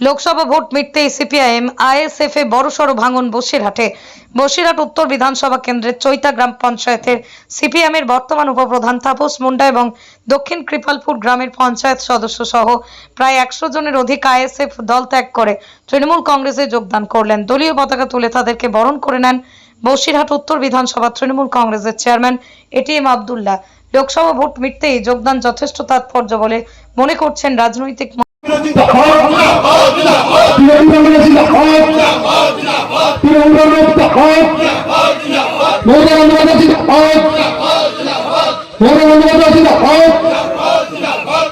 Lok Sabha vote মিটতেই CPIM, ISF এ বড়সড় ভাঙন বসিরহাটে। বসিরহাট উত্তর বিধানসভা কেন্দ্রের চৈতা গ্রাম পঞ্চায়েতের সিপিএম এর বর্তমান উপপ্রধান তাপস মুন্ডা এবং দক্ষিণ কৃপালপুর গ্রামের পঞ্চায়েত সদস্য সহ প্রায় একশো জনের অধিক আইএসএফ দল ত্যাগ করে তৃণমূল কংগ্রেসে যোগদান করলেন। দলীয় পতাকা তুলে তাদেরকে বরণ করে নেন বসিরহাট উত্তর বিধানসভা তৃণমূল কংগ্রেসের chairman ATM Abdullah. Lok Sabha vote মিটতেই যোগদান যথেষ্ট তাৎপর্য বলে মনে করছেন রাজনৈতিক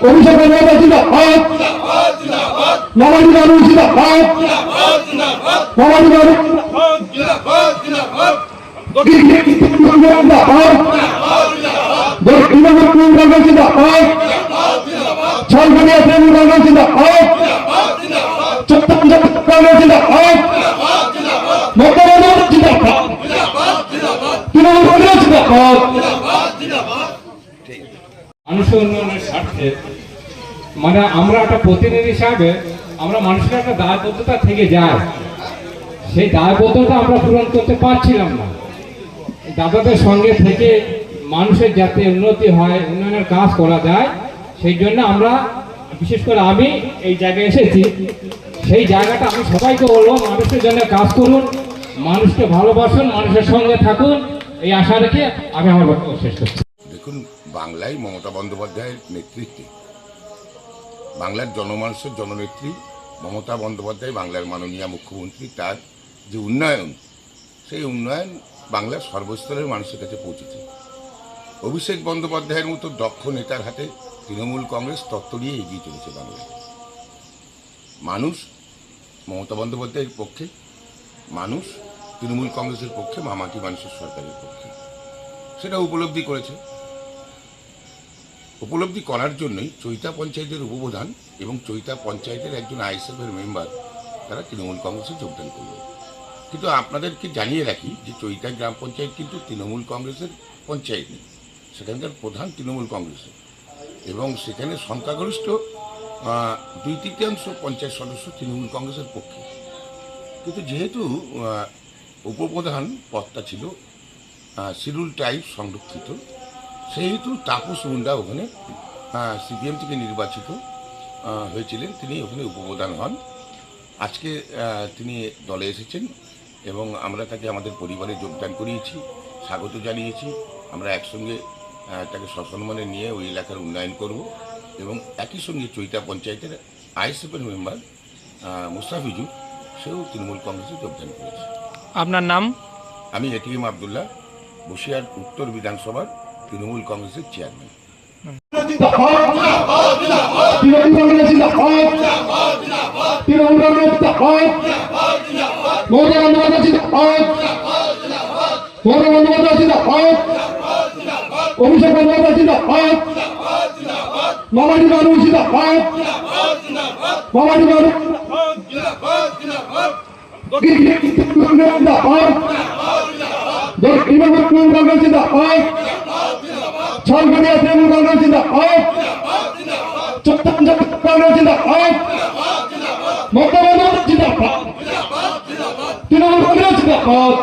অভিষেক নবানী বাবু জিন্দাবাদ নবানী বাবু জিন্দাবাদ তৃণমূল মানুষের উন্নয়নের মানে আমরা একটা প্রতিনিধি হিসাবে আমরা মানুষের একটা দায়বদ্ধতা থেকে যায় সেই দায়বদ্ধতা আমরা পূরণ করতে পারছিলাম না। দাদাদের সঙ্গে থেকে মানুষের যাতে উন্নতি হয়, উন্নয়নের কাজ করা যায় সেই জন্য আমরা, বিশেষ করে আমি এই জায়গায় এসেছি। সেই জায়গাটা আমি সবাইকে বলব, মানুষের জন্য কাজ করুন, মানুষকে ভালোবাসুন, মানুষের সঙ্গে থাকুন। এই আশা রেখে আমি আমার বক্তব্য শেষ করছি। দেখুন, বাংলায় মমতা বন্দ্যোপাধ্যায়ের নেতৃত্বে, বাংলার জনমানুষের জননেত্রী মমতা বন্দ্যোপাধ্যায়, বাংলার মাননীয় মুখ্যমন্ত্রী, তার যে উন্নয়ন, সেই উন্নয়ন বাংলার সর্বস্তরের মানুষের কাছে পৌঁছেছে। অভিষেক বন্দ্যোপাধ্যায়ের মতো দক্ষ নেতার হাতে তৃণমূল কংগ্রেস তত্ত্বরিয়ে এগিয়ে চলেছে বাংলায়। মানুষ মমতা বন্দ্যোপাধ্যায়ের পক্ষে, মানুষ তৃণমূল কংগ্রেসের পক্ষে, মামাটি মানুষের সরকারের পক্ষে। সেটা উপলব্ধি করেছে। উপলব্ধি করার জন্যই চৈতা পঞ্চায়েতের উপপ্রধান এবং চৈতা পঞ্চায়েতের একজন আইএসএফের মেম্বার তারা তৃণমূল কংগ্রেসে যোগদান করবে কিন্তু আপনাদেরকে জানিয়ে রাখি যে চৈতা গ্রাম পঞ্চায়েত কিন্তু তৃণমূল কংগ্রেসের পঞ্চায়েত নেই। সেখানকার প্রধান তৃণমূল কংগ্রেসের। এবং সেখানে সংখ্যাগরিষ্ঠ দুই তৃতীয়াংশ পঞ্চায়েত সদস্য তৃণমূল কংগ্রেসের পক্ষে। কিন্তু যেহেতু উপপ্রধান পদটা ছিল শিডিউল টাইপ সংরক্ষিত, সেহেতু তাপস মুন্ডা ওখানে সিপিএম থেকে নির্বাচিত হয়েছিলেন। তিনি ওখানে উপপ্রধান হন। আজকে তিনি দলে এসেছেন এবং আমরা তাকে আমাদের পরিবারে যোগদান করিয়েছি, স্বাগত জানিয়েছি। আমরা একসঙ্গে তাকে সসম্মানে নিয়ে ওই এলাকার উন্নয়ন করব এবং একই সঙ্গে চৈতা পঞ্চায়েতের আইএসএফের মেম্বার মুস্তাফিজুর সেও তৃণমূল কংগ্রেসে যোগদান করেছে। আপনার নাম? আমি এটিএম আবদুল্লাহ বসিরহাট উত্তর বিধানসভার তৃণমূল কংগ্রেসের চেয়ারম্যান। তৃণমূল কংগ্রেস অভিষেক বন্দ্যোপাধ্যায় জিন্দাবাদ নবানী বাবু জিন্দাবাদ বাবু জিন্দাবাদ তৃণমূল কংগ্রেস জিন্দাবাদ ঝালকানিয়া তৃণমূল কংগ্রেস জিন্দাবাদ চট্টগ্রাম কংগ্রেস জিন্দাবাদ মমতা বন্দ্যোপাধ্যায় জিন্দাবাদ তৃণমূল কংগ্রেস জিন্দাবাদ